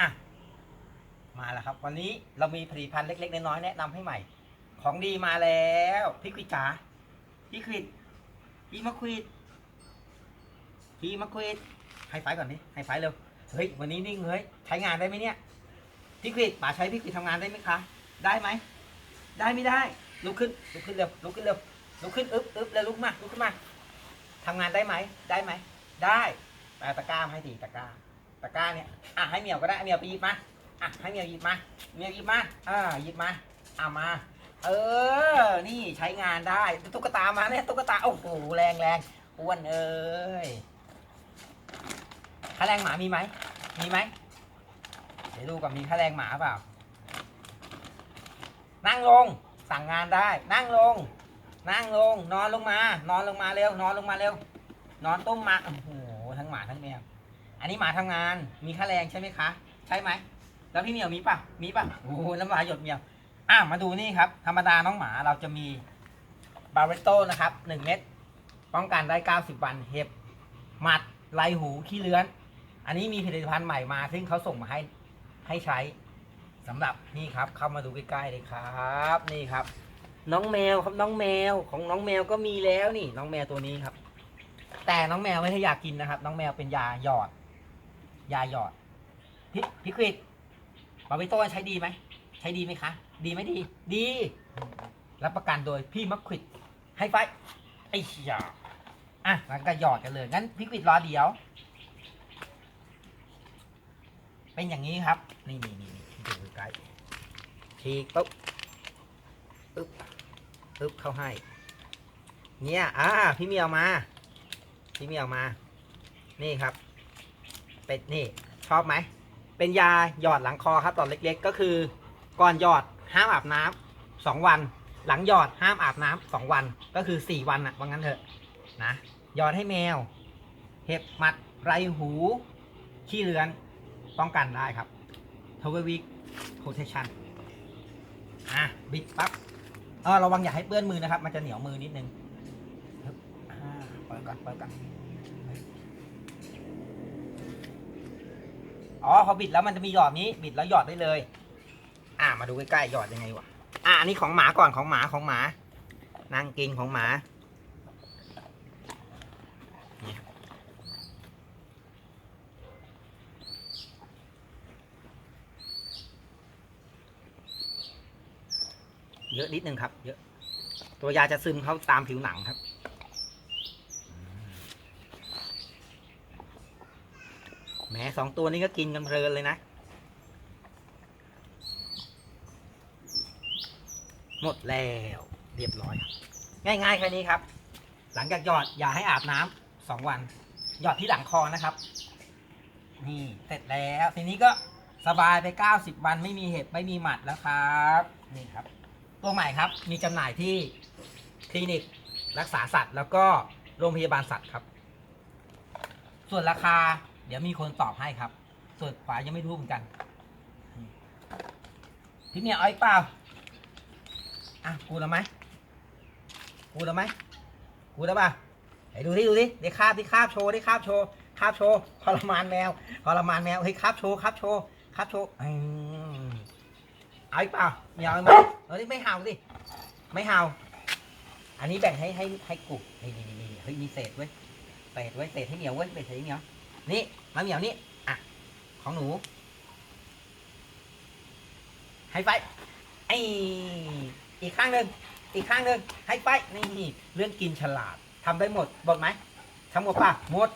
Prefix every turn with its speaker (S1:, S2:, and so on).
S1: อะ มาแล้วครับ วันนี้เรามีผลิตภัณฑ์เล็ก ๆ น้อยๆแนะนำให้ใหม่ ของดีมาแล้วพี่ควิดจ๋าพี่ควิดพี่มะควิดพี่มะควิดไฮไฟก่อนดิไฮไฟเร็วเฮ้ยวันนี้นิ่งเฮ้ยใช้งานได้ไหมเนี่ยพี่ควิดป๋าใช้พี่ควิดทำงานได้ไหมคะได้ไหมได้ไม่ได้ลุกขึ้นลุกขึ้นเร็วลุกขึ้นเร็วลุกขึ้นอึ๊บอึ๊บแล้วลุกมาลุกขึ้นมาทำงานได้ไหมได้ไหมได้แปตะกร้ามาให้ดีตะกร้า ตะกร้าเนี่ยอะให้เหมียวก็ได้เหมียวไปหยิบมาอะให้เหมียวหยิบมาเหมียวหยิบมาอ่าหยิบมาอ่ามา เออ นี่ใช้งานได้ตุ๊กตามาเนี่ยตุ๊กตาโอ้โหแรงแรงอ้วนเอ้ยค่าแรงหมามีไหมมีไหมเดี๋ยวดูก่อนมีค่าแรงหมาเปล่า นั่งลงสั่งงานได้ นั่งลง นั่งลง นอนลงมา นอนลงมาเร็วนอนลงมาเร็วนอนตุ้มมาโอ้โหทั้งหมาทั้งแมว อันนี้หมาทำงานมีค่าแรงใช่ไหมคะ ใช่ไหม แล้วพี่เหมียวมีป่ะมีป่ะโอ้โหน้ำลายหยดเหมียวอะมาดูนี่ครับ ธรรมดาน้องหมาเราจะมีบาร์เรโตนะครับ1เม็ดป้องกันได้ 90 วันเห็บหมัดไรหูขี้เลื้อน อันนี้มีผลิตภัณฑ์ใหม่มา ซึ่งเขาส่งมาให้ให้ใช้สำหรับนี่ครับ เข้ามาดูใกล้ๆเลยครับ นี่ครับ น้องแมวครับน้องแมวของน้องแมวก็มีแล้วนี่ น้องแมวตัวนี้ครับ แต่น้องแมวไม่ใช่ยากินนะครับ น้องแมวเป็นยาหยอด ยาหยอดพี่พี่ควิดบาร์บิโต้ใช้ดีไหม ใช้ดีไหมคะ ดีไหมดี ดี รับประกันโดยพี่มักควิดให้ไฟไอ้ยอะงั้นก็หยอดกันเลย งั้นพี่ควิดรอเดียว เป็นอย่างนี้ครับนี่นี่นี่นี่ดูใกล้ทีปุ๊บปึ๊บปึ๊บเข้าให้ เนี่ย อ่า พี่เมียวมา พี่เมียวมา นี่ครับ เป็นนี่ชอบไหม เป็นยาหยอดหลังคอครับตอนเล็กๆ ก็คือ ก่อนหยอดห้ามอาบน้ำสองวัน หลังหยอดห้ามอาบน้ำสองวันก็คือสี่วันอะว่างั้นเถอะนะหยอดให้แมว เห็บหมัดไรหู ขี้เลือนป้องกันได้ครับทเววิกโ o เทชันอะบิดปั๊บเออระวังอย่าให้เปื้อนมือนะครับ มันจะเหนียวมือนิดนึงเปิดก่อนเปิดก่อน อ๋อพอบิดแล้วมันจะมีหยอดนี้ บิดแล้วหยอดได้เลย อ่ามาดูใกล้ๆหยอดยังไงวะอะอันนี้ของหมาก่อนของหมาของหมานั่งกินของหมาเยอะนิดนึงครับ เยอะ ตัวยาจะซึมเข้าตามผิวหนังครับ แห มสองตัวนี้ก็กินกันเพลินเลยนะ หมดแล้วเรียบร้อย ง่ายๆแค่นี้ครับ หลังจากหยอดอย่าให้อาบน้ำสองวัน หยอดที่หลังคอนะครับ นี่เสร็จแล้วทีนี้ก็สบายไป 90 วันไม่มีเห็บไม่มีหมัดแล้วครับนี่ครับ ตัวใหม่ครับมีจำหน่ายที่คลินิกรักษาสัตว์ แล้วก็โรงพยาบาลสัตว์ครับ ส่วนราคา เดี๋ยวมีคนตอบให้ครับ ส่วนขวายังไม่รู้เหมือนกันพี่เนี่ยเอาอีกเปล่าอะกูแล้วไหมกูแล้วไหมกูแล้วป่ะไหนดูดิดูดิเดี๋ยวคาบดิคาบโชว์ดิคาบโชว์คาบโชว์ทรมานแมวทรมานแมวเฮ้ยคาบโชว์คาบโชว์คาบโชว์อืมเอาอีกเปล่าไม่เอาไหมเฮ้ยไม่เห่าดิไม่เห่าอันนี้แบ่งให้ให้ให้กูนี่นี่นี่นี่เฮ้ยมีเศษเว้ยเศษเว้ยเศษให้เหนียวเว้ยเศษให้เหนียว นี่มาเหนียวนี่อะของหนู ให้ไฟไออีกข้างหนึ่งอีกข้างหนึ่งให้ไปนี่เรื่องกินฉลาดทำได้หมดหมดไหมทำหมดป่ะหมด